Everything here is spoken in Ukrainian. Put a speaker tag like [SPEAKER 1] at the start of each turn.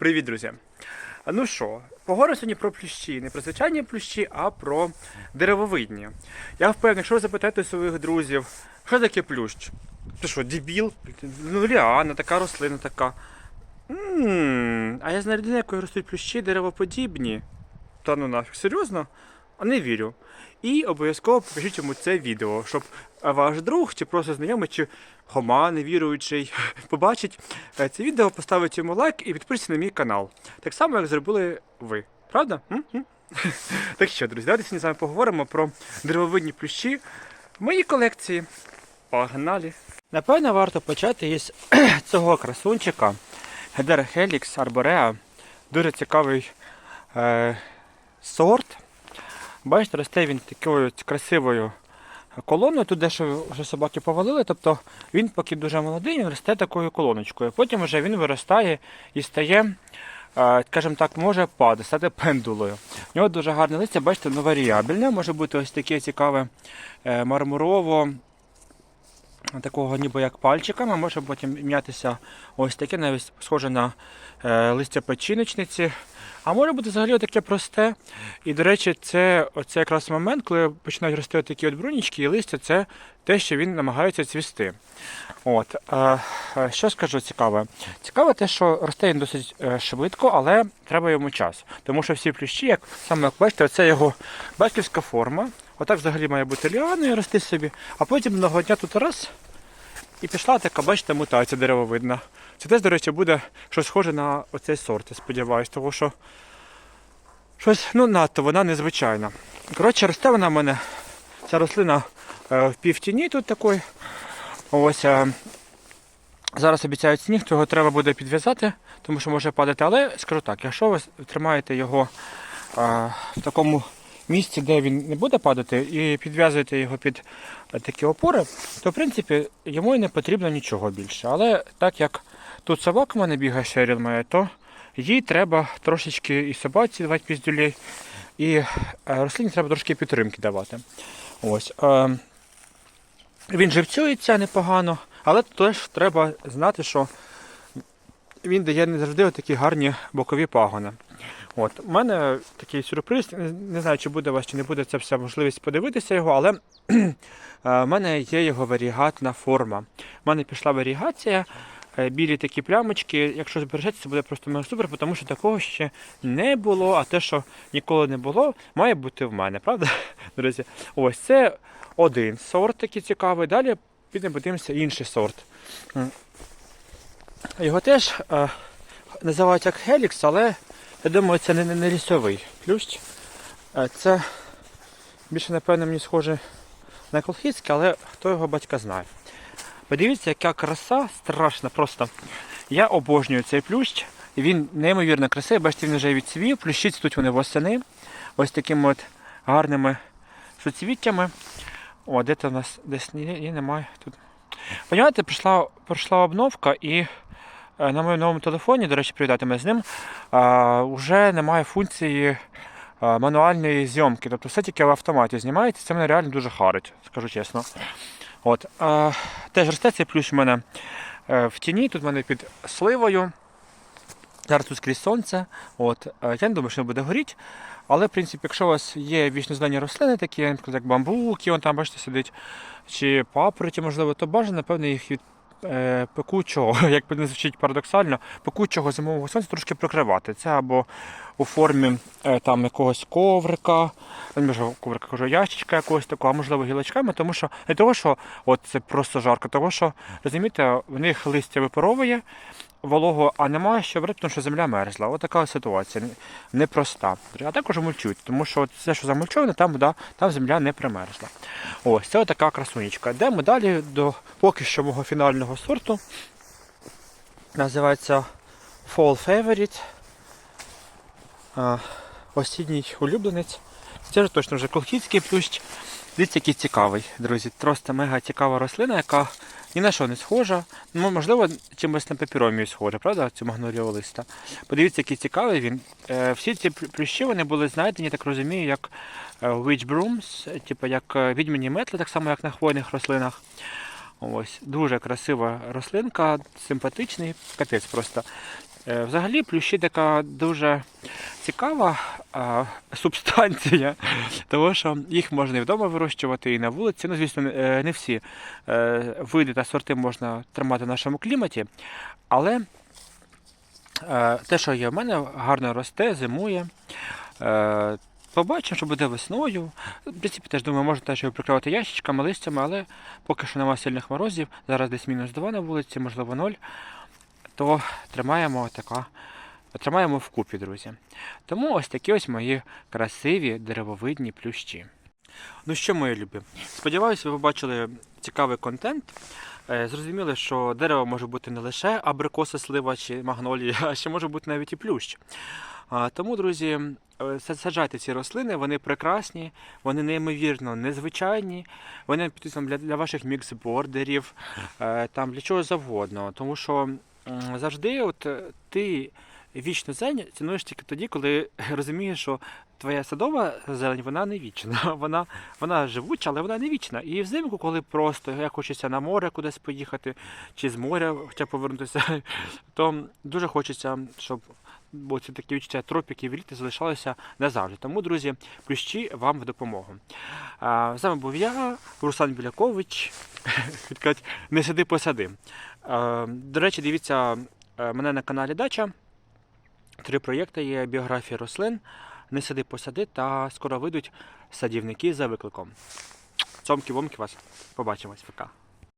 [SPEAKER 1] Привіт, друзі! Ну що, поговоримо сьогодні про плющі. Не про звичайні плющі, а про деревовидні. Я впевнений, якщо ви запитаєте своїх друзів, що таке плющ? Ти що, дебіл? Ну, ліана, така рослина така. м а я знаю людину, якої ростуть плющі деревоподібні. Та ну нафіг, серйозно? Не вірю. І обов'язково покажіть йому це відео, щоб е, ваш друг чи просто знайомий, чи хома невіруючий побачить е, це відео, поставить йому лайк і підпишіться на мій канал. Так само, як зробили ви. Правда? Так що, друзі, давайте сьогодні з вами поговоримо про деревовидні плющі в моїй колекції. Погнали! Напевно, варто почати із цього красунчика Hedera Helix Arborea. Дуже цікавий е, сорт. Бачите, росте він такою красивою колоною. Тут дещо вже собаки повалили, тобто він поки дуже молодий, він росте такою колоночкою. Потім вже він виростає і стає, скажімо так, може падати, стати пендулою. У нього дуже гарне листя, бачите, воно варіабельне, може бути ось таке цікаве е, мармурово. Такого ніби як пальчиками, може потім м'ятися ось таке, навіть схоже на е, листя печіночниці. А може бути взагалі таке просте. І, до речі, це оце якраз момент, коли починають рости такі от брунічки і листя, це те, що він намагається цвісти. От, що скажу цікаве? Цікаве те, що росте він досить е, швидко, але треба йому час. Тому що всі плющі, як саме як бачите, це його батьківська форма. Отак взагалі має бути ліаною рости собі, а потім одного дня тут раз. І пішла така, бачите, мутація деревовидна. Це теж, до речі, буде щось схоже на оцей сорт, я сподіваюся, тому що щось ну, надто вона незвичайна. Коротше, росте вона в мене, ця рослина е, в півтіні тут такої. Ось, е, зараз обіцяють сніг, то його треба буде підв'язати, тому що може падати. Але скажу так, якщо ви тримаєте його е, в такому місці, де він не буде падати, і підв'язуєте його під такі опори, то в принципі йому і не потрібно нічого більше. Але так як тут собака в мене бігає Шеріл моя, то їй треба трошечки і собаці давати піздюлей, і е, рослині треба трошки підтримки давати. Ось. Е, він живцюється непогано, але теж треба знати, що він дає не завжди такі гарні бокові пагони. От, у мене такий сюрприз, не- знаю, чи буде у вас, чи не буде це все можливість подивитися його, але е, в мене є його варігатна форма. У мене пішла варігація, білі такі плямочки. Якщо збережеться, це буде просто мега супер, тому що такого ще не було, а те, що ніколи не було, має бути в мене, правда? Друзі? Ось це один сорт такий цікавий. Далі підемо подивимося інший сорт. Його теж е, називають як Helix, але я думаю, це не, не, не лісовий плющ. Е, Це більше, напевно, мені схоже на колхідський, але хто його батька знає. Подивіться, яка краса страшна просто. Я обожнюю цей плющ. Він неймовірно красивий, бачите, він вже відцвів, плющі тут вони восени. Ось такими от гарними суцвіттями. О, де то у нас десь ні, немає тут. Понимаєте, прийшла, прийшла обновка і е, на моєму новому телефоні, до речі, привітати мене з ним, а, вже немає функції а, мануальної зйомки. Тобто все тільки в автоматі знімається. Це мене реально дуже харить, скажу чесно. От, а, теж росте цей плющ у мене е, в тіні, тут в мене під сливою. Зараз тут скрізь сонце. От, е, я не думаю, що не буде горіти. Але, в принципі, якщо у вас є вічнозелені рослини, такі, наприклад, як бамбуки, он там, бачите, сидить, чи папороті, можливо, то бажано, напевно, їх від пекучого, як не звучить парадоксально, пекучого зимового сонця трошки прикривати. Це або у формі е, там якогось коврика, можливо, коврика, кажу, ящичка якогось такого, а можливо гілочками, тому що не того, що от це просто жарко, того що, розумієте, в них листя випаровує вологу, а немає брати, тому що земля мерзла. Ось така ситуація непроста. А також мульчують, тому що все, що замульчоване, там вода, там земля не примерзла. Ось це така красунечка. Йдемо далі до поки що мого фінального сорту. Називається Fall Favorite. Осінній улюбленець. Це ж точно вже колхідський плющ. Дивіться, який цікавий, друзі. Просто мега цікава рослина, яка ні на що не схожа. Ну, можливо, чимось на папіромію схожа, правда, цю магноліового листа. Подивіться, який цікавий він. Е, всі ці плю- плющі вони були знайдені, я так розумію, як е, witch brooms, типу як е, відьмані метли, так само як на хвойних рослинах. Ось, дуже красива рослинка, симпатичний, капець просто. Взагалі, плющі така дуже цікава а, субстанція, тому що їх можна і вдома вирощувати, і на вулиці. Ну, звісно, не- е, всі е, види та сорти можна тримати в нашому кліматі, але е, те, що є в мене, гарно росте, зимує. Побачимо, що буде весною. В принципі, теж думаю, можна теж прикривати ящичками, листями, але поки що немає сильних морозів. Зараз десь мінус 2 на вулиці, можливо, 0. То тримаємо така. Тримаємо вкупі, друзі. Тому ось такі ось мої красиві деревовидні плющі. Ну що, мої любі, сподіваюся, ви побачили цікавий контент. Е, Зрозуміли, що дерево може бути не лише абрикоса, слива чи магнолія, а ще може бути навіть і плющ. Тому, друзі, е, саджайте ці рослини, вони прекрасні, вони неймовірно незвичайні, вони для, для ваших міксбордерів, е, там для чого завгодно. Тому що завжди от, ти вічну зелень цінуєш тільки тоді, коли розумієш, що твоя садова зелень вона не вічна. Вона, вона живуча, але вона не вічна. І взимку, коли просто як хочеться на море кудись поїхати, чи з моря хоча повернутися, то дуже хочеться, щоб бо це такі відчуття тропіків і літа залишалося назавжди. Тому, друзі, плющі вам в допомогу. А, з вами був я, Руслан Білякович. Не сиди посади. До речі, дивіться е, мене на каналі Дача. Три проєкти є біографія рослин, не сади посади та скоро вийдуть садівники за викликом. Цомки-вомки вас. Побачимось, пока.